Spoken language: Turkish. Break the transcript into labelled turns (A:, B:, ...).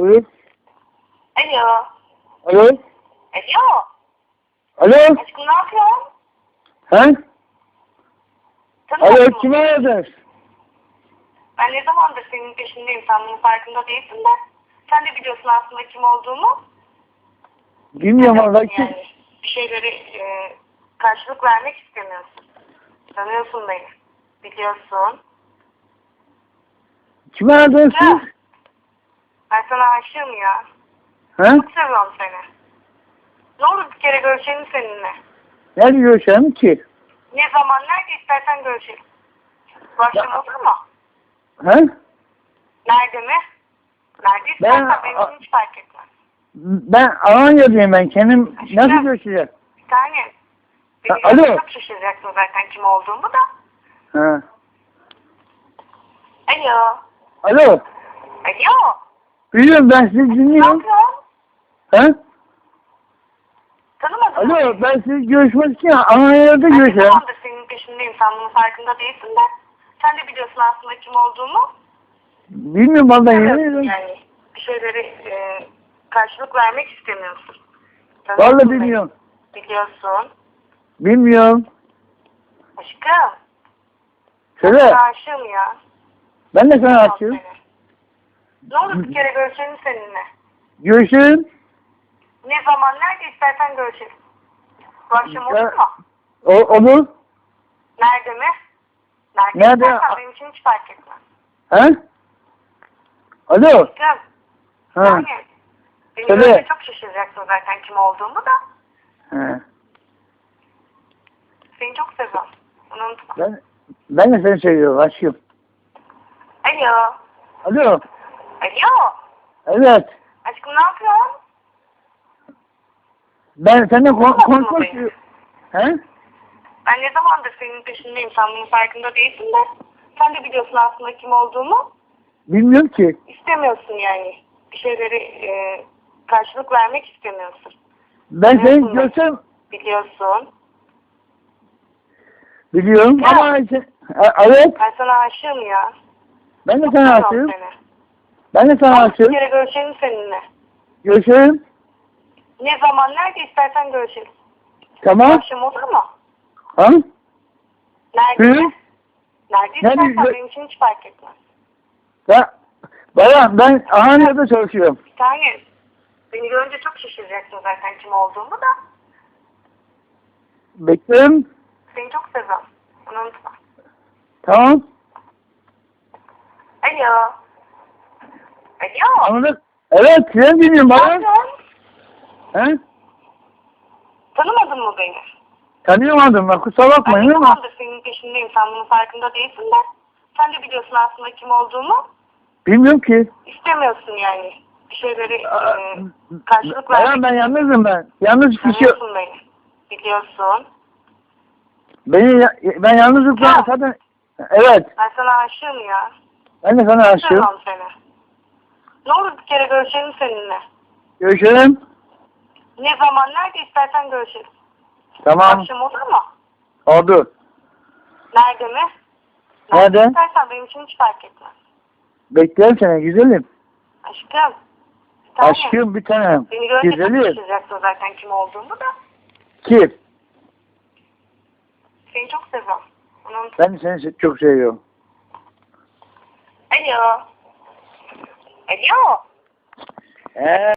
A: Buyur.
B: Alo.
A: Alo.
B: Alo.
A: Alo.
B: Aşkım ne yapıyorsun?
A: He?
B: Tanımadın
A: Alo
B: mı?
A: kime aradınız?
B: Ben ne zamandır senin peşindeyim. Sen bunun farkında değilsin de. Sen de biliyorsun aslında kim olduğumu.
A: Bilmiyorum valla kim?
B: Yani bir şeyleri e, karşılık vermek istemiyorsun. Tanıyorsun beni. Biliyorsun.
A: Kime aradınız
B: Ya. Ben sana aşığım ya.
A: He?
B: Çok seviyorum seni. Ne olur bir kere görüşelim seninle.
A: Nerede görüşelim ki?
B: Ne zaman nerede istersen görüşelim. Bu akşam olur mu?
A: He?
B: Nerede mi? Nerede
A: Ben-
B: istersen benim için hiç fark etmez.
A: Ben Alanya'dayım ben. Kendim nasıl görüşeceğim?
B: Bir tane. Beni
A: Ha, alo.
B: görünce çok şaşıracaksın zaten kim olduğumu da.
A: He.
B: Alo.
A: Alo.
B: Alo.
A: Biliyorum ben sizi dinliyorum. He?
B: Tanımadın mı?
A: Alo ben sizi görüşmek için Alanya'da
B: Ben ne
A: görüşelim.
B: zamandır senin peşindeyim. Sen bunun farkında değilsin de. Sen de biliyorsun aslında kim olduğumu.
A: Bilmiyorum valla yemin ederim.
B: Yani bir şeyleri e, karşılık vermek istemiyorsun.
A: Valla
B: Tanıyorsun beni.
A: bilmiyorum.
B: Biliyorsun.
A: Bilmiyorum.
B: Aşkım.
A: Söyle.
B: Aşığım ya.
A: Ben de sana
B: Tanıyorum
A: açıyorum.
B: seni. Ne olur bir kere görüşelim seninle.
A: Görüşelim.
B: Ne zaman nerede istersen görüşelim. Bu akşam olur mu?
A: O, olur.
B: Nerede mi? Nerede,
A: Nerede?
B: istersen benim için hiç fark etmez.
A: He? Alo.
B: Aşkım.
A: Ha.
B: Yani. Beni
A: Söyle.
B: görünce çok şaşıracaksın zaten kim olduğumu da.
A: He.
B: Seni çok seviyorum. Bunu unutma.
A: Ben, ben de seni seviyorum aşkım.
B: Alo.
A: Alo.
B: Alo.
A: Evet.
B: Aşkım ne yapıyorsun?
A: Ben seninle kon konuşmak istiyorum. He?
B: Ben ne zamandır senin peşindeyim. Sen bunun farkında değilsin de. Sen de biliyorsun aslında kim olduğumu.
A: Bilmiyorum ki.
B: İstemiyorsun yani. Bir şeyleri e, karşılık vermek istemiyorsun.
A: Ben seni
B: Tanıyorsun beni.
A: görsem
B: Biliyorsun.
A: biliyorum
B: Ya.
A: ama e, evet
B: Ben sana aşığım ya.
A: ben de
B: Çok
A: sana
B: seviyorum
A: aşığım.
B: seni.
A: Ben de sana
B: Tamam, Bir kere görüşelim seninle.
A: Görüşelim.
B: Ne zaman nerede istersen görüşelim.
A: Tamam.
B: akşam olur mu?
A: Ha?
B: Nerede?
A: Hı?
B: Nerede
A: Nerede?
B: istersen benim için hiç fark etmez.
A: Ben, Bayan ben Alanya'da çalışıyorum.
B: Bir tane. Beni görünce çok şaşıracaksın zaten kim olduğumu da.
A: Beklerim.
B: Seni çok seviyorum. Bunu unutma.
A: Tamam.
B: Alo. Alo.
A: Anladık. Evet sen dinliyorum bana.
B: yapıyorsun?
A: He?
B: Tanımadın mı beni?
A: Tanıyamadım ben kusura
B: Ben
A: bakmayın ama.
B: zamandır senin peşindeyim. Sen bunun farkında değilsin de. Sen de biliyorsun aslında kim olduğumu.
A: Bilmiyorum ki.
B: İstemiyorsun yani. Bir şeyleri e, karşılık
A: Bayan
B: vermek
A: ben yalnızım ben. Yalnız kişi.
B: Tanıyorsun beni. Biliyorsun.
A: Beni ya- ben yalnızlıkla
B: Ya.
A: zaten. Evet.
B: Ben sana aşığım ya.
A: Ben de sana aşığım.
B: Seviyorum seni. Ne olur bir kere görüşelim seninle.
A: Görüşelim.
B: Ne zaman nerede istersen görüşelim.
A: Tamam.
B: akşam olur mu?
A: Oldu.
B: Nerede mi?
A: Nerede?
B: istersen benim için hiç fark etmez.
A: Beklerim seni güzelim.
B: Aşkım. Bir tane.
A: Aşkım bir tanem.
B: Beni görünce
A: Güzelim.
B: zaten kim olduğumu da.
A: Kim?
B: Seni çok seviyorum. Unutma.
A: Ben de seni se- çok seviyorum.
B: Alo. Alo.
A: Ee,